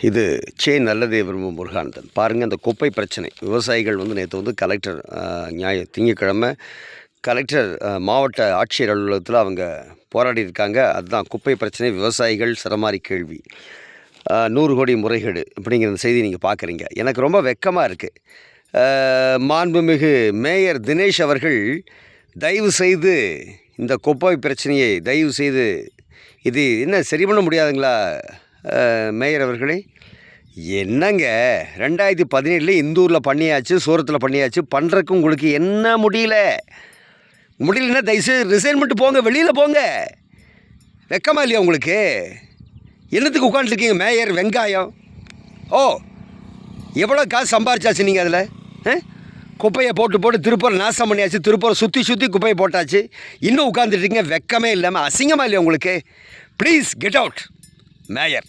இது சே நல்லதே விரும்பும் முருகானந்தன். பாருங்கள் அந்த குப்பை பிரச்சனை. விவசாயிகள் வந்து நேற்று வந்து கலெக்டர் ஆஹ், ஞாய கலெக்டர் மாவட்ட ஆட்சியர் அலுவலகத்தில் அவங்க போராடி இருக்காங்க அதுதான் குப்பை பிரச்சனை விவசாயிகள் சரமாரி கேள்வி. நூறு கோடி முறைகேடு அப்படிங்கிற அந்த செய்தி நீங்கள் பார்க்குறீங்க எனக்கு ரொம்ப வெக்கமாக இருக்குது மாண்புமிகு மேயர் தினேஷ் அவர்கள் தயவு செய்து இந்த குப்பை பிரச்சனையை தயவு செய்து இது என்ன சரி பண்ண முடியாதுங்களா? மேயர் அவர்களே என்னங்க? ரெண்டாயிரத்தி பதினேழில் இந்தூரில் பண்ணியாச்சு சூரத்தில் பண்ணியாச்சு பண்ணுறக்கு உங்களுக்கு என்ன முடியல? முடியலன்னா தயவுசெய்து ரிசைன் பண்ணிட்டு போங்க வெளியில் போங்க. வெக்கமா இல்லையா உங்களுக்கு? என்னத்துக்கு உட்காந்துருக்கீங்க மேயர் வெங்காயம்? ஓ எவ்வளோ காசு சம்பாரிச்சாச்சு நீங்கள் அதில்? குப்பையை போட்டு போட்டு திருப்பூர் நாசம் பண்ணியாச்சு திருப்பூர் சுற்றி சுற்றி குப்பையை போட்டாச்சு. இன்னும் உட்காந்துட்டீங்க வெக்கமே இல்லாமல் அசிங்கமாக இல்லையா உங்களுக்கு? Please get out mayor.